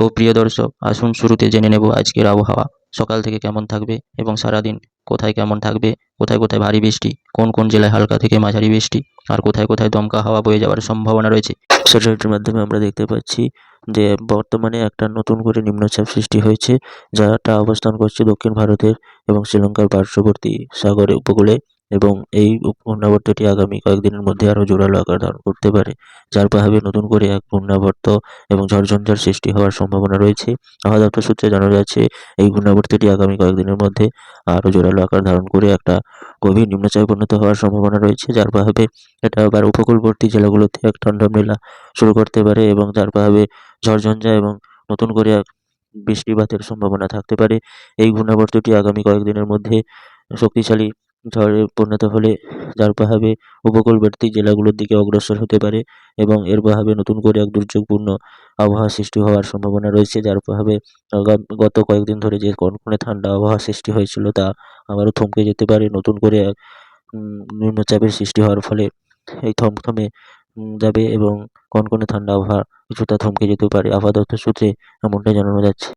তো প্রিয় দর্শক, আসুন শুরুতে জেনে নেব আজকের আবহাওয়া। সকাল থেকে কেমন থাকবে এবং সারাদিন কোথায় কেমন থাকবে? কোথায় কোথায় ভারী বৃষ্টি? কোন কোন জেলায় হালকা থেকে মাঝারি বৃষ্টি? আর কোথায় কোথায় দমকা হাওয়া বয়ে যাওয়ার সম্ভাবনা রয়েছে? স্যাটেলাইটের মাধ্যমে আমরা দেখতে পাচ্ছি যে বর্তমানে একটা নতুন করে নিম্নচাপ সৃষ্টি হয়েছে যাটা অবস্থান করছে দক্ষিণ ভারতের এবং শ্রীলঙ্কার পার্শ্ববর্তী সাগরের উপকূলে। এবং এই ঘূর্ণাবর্তটি আগামী কয়েকদিনের মধ্যে আরও জোরালো আকার ধারণ করতে পারে, যার প্রভাবে নতুন করে এক ঘূর্ণাবর্ত এবং ঝড়ঝঞ্ঝার সৃষ্টি হওয়ার সম্ভাবনা রয়েছে। আবহাওয়া দপ্তর সূত্রে জানা যাচ্ছে, এই ঘূর্ণাবর্তটি আগামী কয়েকদিনের মধ্যে আরও জোরালো আকার ধারণ করে একটা গভীর নিম্নচাপে পরিণত হওয়ার সম্ভাবনা রয়েছে, যার প্রভাবে এটা আবার উপকূলবর্তী জেলাগুলোতে এক ঠান্ডা মেলা শুরু করতে পারে এবং যার প্রভাবে ঝড়ঝঞ্ঝা এবং নতুন করে এক বৃষ্টিপাতের সম্ভাবনা থাকতে পারে। এই ঘূর্ণাবর্তটি আগামী কয়েকদিনের মধ্যে শক্তিশালী ঝড়ে পরিণত হলে যার প্রভাবে উপকূলবর্তী জেলাগুলোর দিকে অগ্রসর হতে পারে এবং এর প্রভাবে নতুন করে এক দুর্যোগপূর্ণ আবহাওয়া সৃষ্টি হওয়ার সম্ভাবনা রয়েছে, যার প্রভাবে গত কয়েকদিন ধরে যে কনকনে ঠান্ডা আবহাওয়া সৃষ্টি হয়েছিল তা আবারও থমকে যেতে পারে। নতুন করে এক নিম্নচাপের সৃষ্টি হওয়ার ফলে এই থমথমে যাবে এবং কনকনে ঠান্ডা আবহাওয়া কিছুটা থমকে যেতে পারে। দপ্তর সূত্রে এমনটাই জানানো যাচ্ছে।